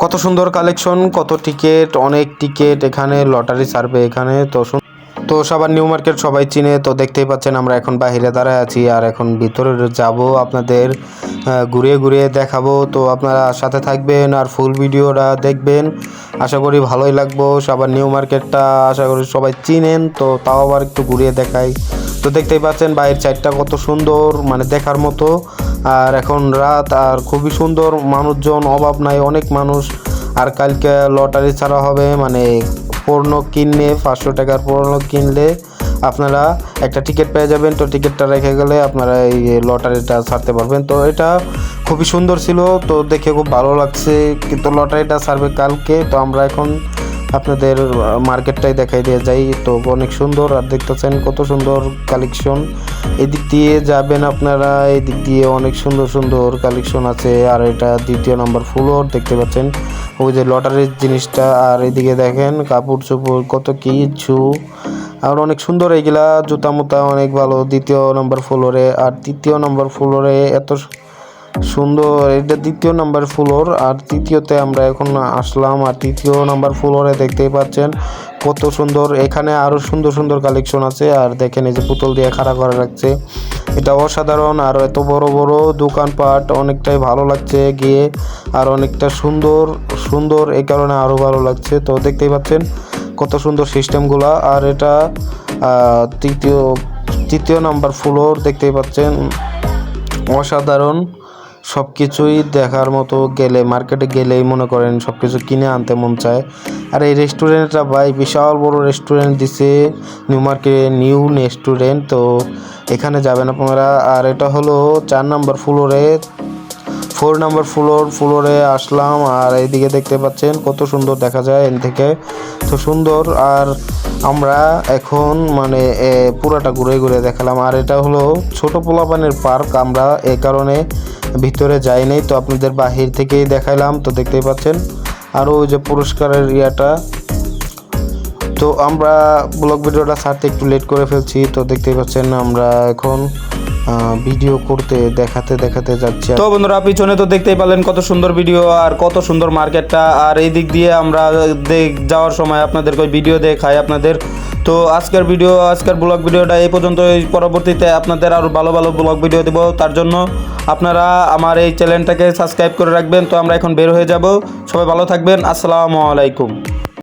কত সুন্দর কালেকশন কত টিকিট অনেক টিকিট এখানে লটারি সার্ভে এখানে তো তো সবার নিউ মার্কেট সবাই চিনে, তো দেখতেই পাচ্ছেন আমরা এখন বাইরে দাঁড়ায় আছি আর এখন ভিতরে যাব আপনাদের ঘুরিয়ে ঘুরিয়ে দেখাবো। তো আপনারা সাথে থাকবেন আর ফুল ভিডিওটা দেখবেন। আশা করি ভালোই লাগবো সবার নিউ মার্কেটটা আশা করি সবাই চিনেন, তো তাও আবার একটু ঘুরিয়ে দেখাই। তো দেখতেই পাচ্ছেন বাইরের সাইডটা কত সুন্দর মানে দেখার মতো। আর এখন রাত আর খুবই সুন্দর, মানুষজন অভাব নাই, অনেক মানুষ। আর কালকে লটারি ছাড়া হবে মানে পণ্য কিনলে, পাঁচশো টাকার পণ্য কিনলে আপনারা একটা টিকিট পেয়ে যাবেন। তো টিকিটটা রেখে গেলে আপনারা এই লটারিটা ছাড়তে পারবেন। তো এটা খুবই সুন্দর ছিল, তো দেখে খুব ভালো লাগছে। কিন্তু লটারিটা ছাড়বে কালকে, তো আমরা এখন আপনাদের মার্কেটটাই দেখাই দিয়ে যাই। তো অনেক সুন্দর, আর দেখতেছেন কত সুন্দর কালেকশন এদিক দিয়ে যাবেন আপনারা, এদিক দিয়ে অনেক সুন্দর সুন্দর কালেকশন আছে। আর এটা দ্বিতীয় নাম্বার ফ্লোর দেখতে পাচ্ছেন। ওই যে লটারির জিনিসটা, আর এদিকে দেখেন কাপড় চোপড় কত কিছু। আর অনেক সুন্দর এইগুলা, জুতা মুতা অনেক ভালো। দ্বিতীয় নম্বর ফ্লোরে আর তৃতীয় নম্বর ফ্লোরে এত সুন্দর। এটা দ্বিতীয় নাম্বার ফ্লোর আর তৃতীয়তে আমরা এখন আসলাম। আর তৃতীয় নাম্বার ফ্লোরে দেখতেই পাচ্ছেন কত সুন্দর। এখানে আরও সুন্দর সুন্দর কালেকশন আছে। আর দেখেন এই যে পুতুল দিয়ে খাড়া করা রাখছে। এটা অসাধারণ। আর এত বড় বড় দোকানপাট, অনেকটাই ভালো লাগছে গিয়ে। আর অনেকটা সুন্দর সুন্দর, এই কারণে আরও ভালো লাগছে। তো দেখতেই পাচ্ছেন কত সুন্দর সিস্টেমগুলা। আর এটা তৃতীয় তৃতীয় নাম্বার ফ্লোর দেখতেই পাচ্ছেন। অসাধারণ সব কিছুই দেখার মতো গেলে, মার্কেটে গেলেই মনে করেন সব কিছু কিনে আনতে মন চায়। আর এই রেস্টুরেন্টটা ভাই বিশাল বড় রেস্টুরেন্ট দিছে, নিউ মার্কেটে নিউ রেস্টুরেন্ট। তো এখানে যাবেন আপনারা। আর এটা হলো চার নাম্বার ফ্লোরে ফোর নাম্বার ফ্লোর ফ্লোরে আসলাম আর এইদিকে দেখতে পাচ্ছেন কত সুন্দর দেখা যায় এন থেকে। তো সুন্দর আর আমরা এখন মানে এ, পুরাটা ঘুরে ঘুরে দেখালাম। আর এটা হলো ছোট পোলাপানের পার্ক আমরা এই কারণে ভিতরে যাই নাই তো আপনাদের বাহির থেকেই দেখাইলাম তো দেখতেই পাচ্ছেন। আরও ওই যে পুরস্কারের ইয়াটা। তো আমরা ব্লগ ভিডিওটা ছাড়তে একটু লেট করে ফেলছি তো দেখতেই পাচ্ছেন আমরা এখন ভিডিও করতে, দেখাতে দেখাতে যাচ্ছি। তো বন্ধুরা, পিছনে তো দেখতেই পেলেন কত সুন্দর ভিডিও আর কত সুন্দর মার্কেটটা। আর এই দিক দিয়ে আমরা যাওয়ার সময় আপনাদেরকে ওই ভিডিও দেখাই আপনাদের। তো আজকের ভিডিও, আজকের ব্লগ ভিডিওটা এই পর্যন্ত পরবর্তীতে আপনাদের আরও ভালো ভালো ব্লগ ভিডিও দেবো। তার জন্য আপনারা আমার এই চ্যানেলটাকে সাবস্ক্রাইব করে রাখবেন। তো আমরা এখন বের হয়ে যাব। সবাই ভালো থাকবেন। আসসালামু আলাইকুম।